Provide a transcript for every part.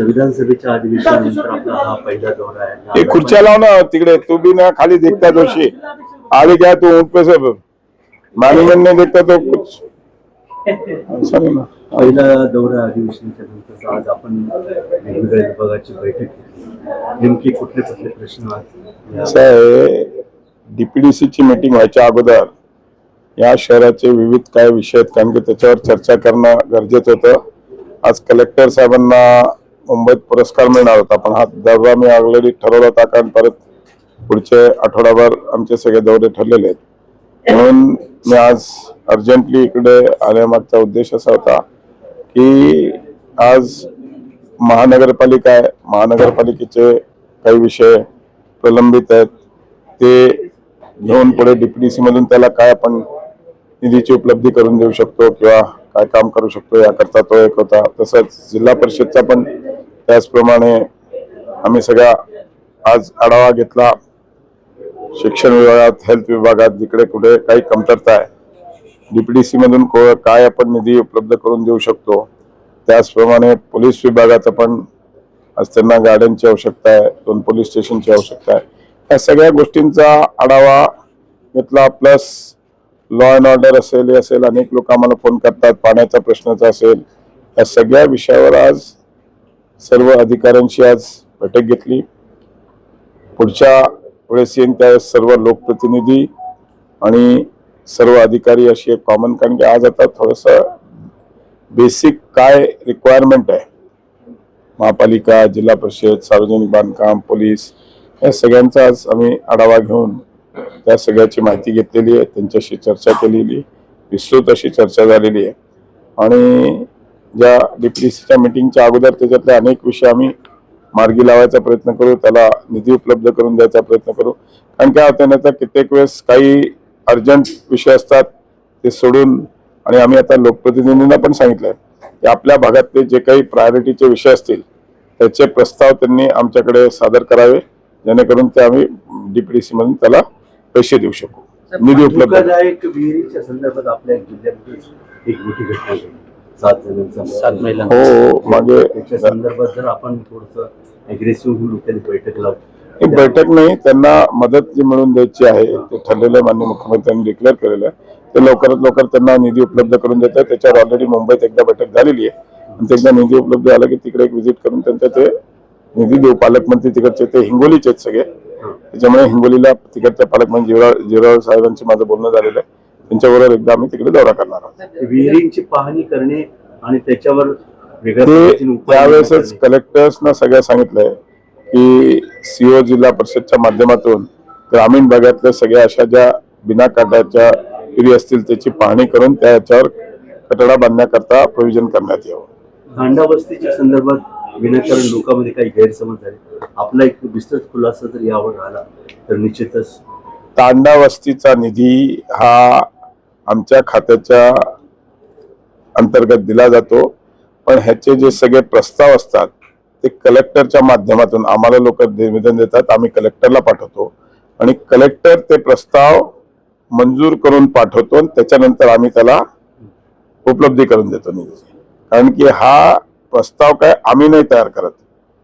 विधानसभेच्या अधिवेशनानंतर आपला हा पहिला दौरा आहे. ते खुर्च्या लाव ना तिकडे. तू भी ना खाली देखता दोषी आगे क्या तू उठ पे सब. ने देखता तो कुछ. ना. पहिला दौरा अधिवेशनाच्या नंतर आज आपण वेगवेगळ्या विभागाची बैठक घेतली. नेमकी कुठले कुठले प्रश्न आज या- असं आहे डीपीडीसी ची मीटिंग व्हायच्या अगोदर या शहराचे विविध काय विषय आहेत कारण की त्याच्यावर चर्चा करणं गरजेचं होतं. आज कलेक्टर साहेबांना मुंबईत पुरस्कार मिळणार होता पण हा दौरा मी ऑलरेडी ठरवला होता कारण परत पुढचे आठवडाभर आमचे सगळे दौरे ठरलेले आहेत. म्हणून मी आज अर्जंटली इकडे आल्यामागचा उद्देश असा होता की आज महानगरपालिका आहे महानगरपालिकेचे काही विषय प्रलंबित आहेत ते घेऊन पुढे डीपीडीसी मधून त्याला काय आपण निधीची उपलब्धी करून देऊ शकतो किंवा काय काम करू शकतो याकरता तो एक होता. तसंच जिल्हा परिषदचा पण त्याचप्रमाणे आम्ही सगळा आज आढावा घेतला. शिक्षण विभागात हेल्थ विभागात जिकडे कुठे काही कमतरता आहे. डीपीडीसी मधून को- काय आपण निधी उपलब्ध करून देऊ शकतो? त्याचप्रमाणे पोलीस विभागाचं पण आज त्यांना गाड्यांची आवश्यकता आहे दोन पोलीस स्टेशनची आवश्यकता आहे. या सगळ्या गोष्टींचा आढावा घेतला. प्लस लॉ अँड ऑर्डर असेल हे असेल अनेक लोक आम्हाला फोन करतात पाण्याचा प्रश्नाचा असेल. या सगळ्या विषयावर आज सर्व अधिकाऱ्यांशी आज बैठक घेतली. पुढच्या वेळेस येईन त्यावेळेस सर्व लोकप्रतिनिधी आणि सर्व अधिकारी अशी एक कॉमन कारण की आज आता थोडस बेसिक काय रिक्वायरमेंट आहे? महापालिका जिल्हा परिषद सार्वजनिक बांधकाम पोलीस या सगळ्यांचा आज आम्ही आढावा घेऊन त्या सगळ्याची माहिती घेतलेली आहे. त्यांच्याशी चर्चा केलेली विस्तृत अशी चर्चा झालेली आहे. आणि ज्या डीपीडीसीच्या मिटिंगच्या अगोदर त्याच्यातले अनेक विषय आम्ही मार्गी लावायचा प्रयत्न करू त्याला निधी उपलब्ध करून द्यायचा प्रयत्न करू. कारण काय होतं तर कित्येक वेळेस काही अर्जंट विषय असतात ते सोडून आणि आम्ही आता लोकप्रतिनिधींना पण सांगितलंय. की आपल्या भागातले जे काही प्रायोरिटीचे विषय असतील त्याचे प्रस्ताव त्यांनी आमच्याकडे सादर करावे जेणेकरून ते आम्ही डीपीडीसी मधून त्याला पैसे देऊ शकू. निधी उपलब्ध धोकादायक विहिरीच्या संदर्भात आपल्या एक मोठी घटना सात जणांचा सात महिला. हो हो, मागे त्याच्या संदर्भात जर आपण थोडस अग्रेसिव्ह होऊन एखादी बैठक लावली एक बैठक नाही त्यांना मदत जी मिळून द्यायची आहे ते ठरलेलं मान्य मुख्यमंत्र्यांनी डिक्लेअर केलेलं आहे. ते लवकरात लवकर त्यांना निधी उपलब्ध करून देतात. त्याच्यावर ऑलरेडी मुंबईत एकदा बैठक झालेली आहे. आणि एकदा निधी उपलब्ध झाला की तिकडे एक व्हिजिट करून त्यांचं ते निधी देऊ. पालकमंत्री तिकडचे ते हिंगोलीचे आहेत सगळे. त्याच्यामुळे हिंगोलीला तिकडच्या पालकमंत्री जिराव जिराव साहेबांशी माझं बोलणं झालेलं आहे. त्यांच्याबरोबर एकदा आम्ही तिकडे दौरा करणार आहोत. विहिरींची पाहणी करणे आणि त्याच्यावर त्यावेळेसच. कलेक्टर्सना सगळ्या सांगितलंय की सीओ जिल्हा परिषदच्या माध्यमातून ग्रामीण भागातल्या सगळ्या अशा ज्या बिना काटाच्या विहिरी असतील त्याची पाहणी करून त्या याच्यावर कठडा बांधण्याकरता प्रोव्हिजन करण्यात यावं. दांडा वस्तीच्या संदर्भात विनाकारण लोकांमध्ये काही गैरसमज झाले. आपला एक विस्तृत खुलासा जर यावर झाला तर निश्चितच तांडा वस्तीचा निधी हा आमच्या खात्याच्या अंतर्गत दिला जातो. पण ह्याचे जे सगळे प्रस्ताव असतात ते कलेक्टरच्या माध्यमातून आम्हाला लोक निवेदन देतात आम्ही कलेक्टरला पाठवतो. आणि कलेक्टर ते प्रस्ताव मंजूर करून पाठवतो आणि त्याच्यानंतर आम्ही त्याला उपलब्धी करून देतो निधीची कारण की हा प्रस्ताव काय आम्ही नाही तयार करत.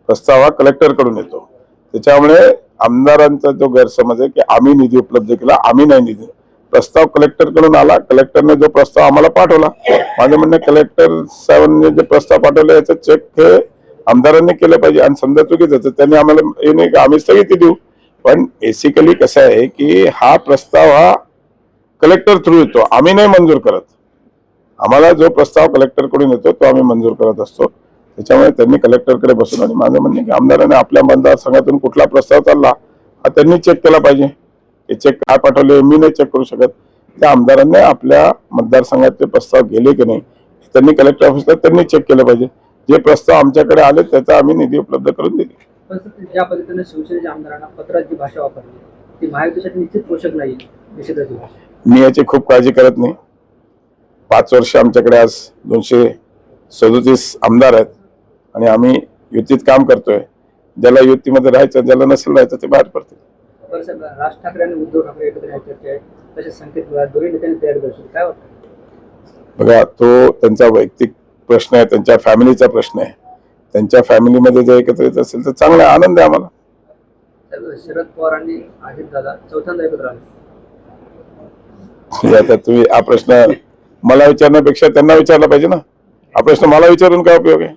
प्रस्ताव हा कलेक्टरकडून येतो. त्याच्यामुळे आमदारांचा जो गैरसमज आहे की आम्ही निधी उपलब्ध केला आम्ही नाही निधी प्रस्ताव कलेक्टरकडून आला. कलेक्टरने जो प्रस्ताव आम्हाला पाठवला माझं म्हणणं कलेक्टर साहेबांनी जे प्रस्ताव पाठवले याचं चेक हे आमदारांनी केलं पाहिजे. आणि समजा चुकीचं त्यांनी आम्हाला हे नाही की आम्ही स्थगिती देऊ. पण बेसिकली कसं आहे की हा प्रस्ताव हा कलेक्टर थ्रू येतो. आम्ही नाही मंजूर करत. आम्हाला जो प्रस्ताव कलेक्टरकडून येतो तो आम्ही मंजूर करत असतो. त्याच्यामुळे त्यांनी कलेक्टरकडे बसून आणि माझं म्हणणं की आमदारांनी आपल्या मतदारसंघातून कुठला प्रस्ताव चालला हा त्यांनी चेक केला पाहिजे. हे चेक काय पाठवले मी नाही चेक करू शकत. त्या आमदारांनी आपल्या मतदारसंघातले प्रस्ताव गेले की नाही त्यांनी कलेक्टर ऑफिसला त्यांनी चेक केलं पाहिजे. जे प्रस्ताव आमच्याकडे आले त्याचा आम्ही निधी उपलब्ध करून दिली. पण सर, ज्या पद्धतीने शिवसेनेच्या आमदारांना पत्रात जी भाषा वापरली ती महायुतीसाठी निश्चित पोषक नाही निषेधाची भाषा मी याची खूप काळजी करत नाही. पाच वर्ष आमच्याकडे आज दोनशे सदोतीस आमदार आहेत आणि आम्ही युतीत काम करतोय. ज्याला युतीमध्ये राहायचं ज्याला नसेल राहायचं ते बाहेर पडतील. बरं साहेब राज ठाकरे आणि उद्धव ठाकरे एकत्र चर्चा आहे तसे संकेत दोन्ही नेत्यांनी तयार दर्शवले काय वाटतं? बघा तो त्यांचा वैयक्तिक प्रश्न आहे त्यांच्या फॅमिलीचा प्रश्न आहे. त्यांच्या फॅमिलीमध्ये जर एकत्रित असेल तर चांगला आनंद आहे आम्हाला. साहेब, शरद पवार आणि अजित दादा चौथ्यांदा एकत्र आले. आता तुम्ही हा प्रश्न मला विचारण्यापेक्षा त्यांना विचारला पाहिजे ना. हा प्रश्न मला विचारून काय उपयोग आहे?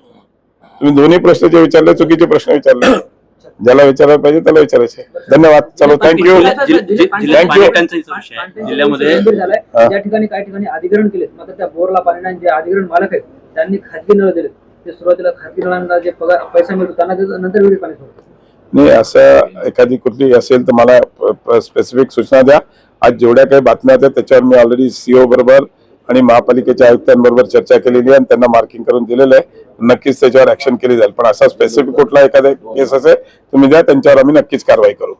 तुम्ही दोन्ही प्रश्न जे विचारले चुकीचे प्रश्न विचारले. ज्याला विचारायला पाहिजे त्याला विचारायचे. धन्यवाद. चलो थँक्यू. पाणी- जिल्ह्यामध्ये. ज्या ठिकाणी काही ठिकाणी अधिग्रहण केलेत मात्र त्या बोरला पाणी जे अधिग्रहण मालक आहेत त्यांनी खाजगी नळ दिलेत. ते सुरुवातीला खाजगी नळांना जे पगार पैसा मिळतो त्यांना नंतर वेगळी पाणी नाही असं एखादी कुठली असेल तर मला स्पेसिफिक सूचना द्या. आज जेवढ्या काही बातम्या होत्या त्याच्यावर मी ऑलरेडी सीओ बरोबर आणि महापालिकेच्या आयुक्तांबरोबर चर्चा केलेली आहे आणि त्यांना मार्किंग करून दिलेलं आहे. नक्कीच त्याच्यावर ऍक्शन केली जाईल. पण असा स्पेसिफिक कुठला एखादा केस असेल तुम्ही द्या त्यांच्यावर आम्ही नक्कीच कारवाई करू.